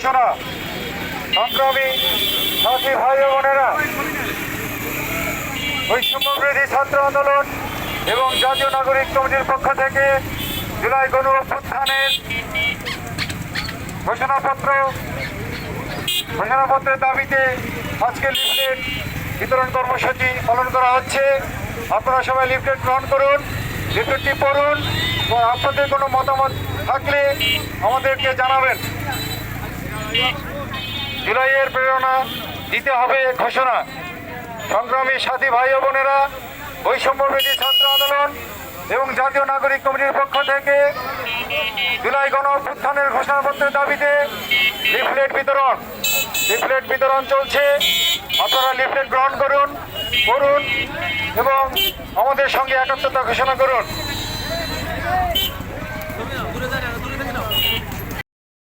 ঘোষণা সংগ্রামী সাথী ভাই বোনেরা, বৈষম্যবিরোধী ছাত্র আন্দোলন এবং জাতীয় নাগরিক কমিটির পক্ষ থেকে জুলাই গণ অভ্যুত্থানের ঘোষণাপত্র, ঘোষণাপত্রের দাবিতে আজকে লিফলেট বিতরণ কর্মসূচি পালন করা হচ্ছে। আপনারা সবাই লিফলেট গ্রহণ করুন, লিফলেটটি পড়ুন আপনাদের কোনো মতামত থাকলে আমাদেরকে জানাবেন। জুলাইয়ের প্রেরণা দিতে হবে ঘোষণা। সংগ্রামী সাথী ভাই বোনেরা বৈষম্যবিরোধী ছাত্র আন্দোলন এবং জাতীয় নাগরিক কমিটির পক্ষ থেকে জুলাই গণ অভ্যুত্থানের ঘোষণাপত্রের দাবিতে লিফলেট বিতরণ। লিফলেট বিতরণ চলছে। আপনারা লিফলেট গ্রহণ করুন করুন এবং আমাদের সঙ্গে একাত্মতা ঘোষণা করুন।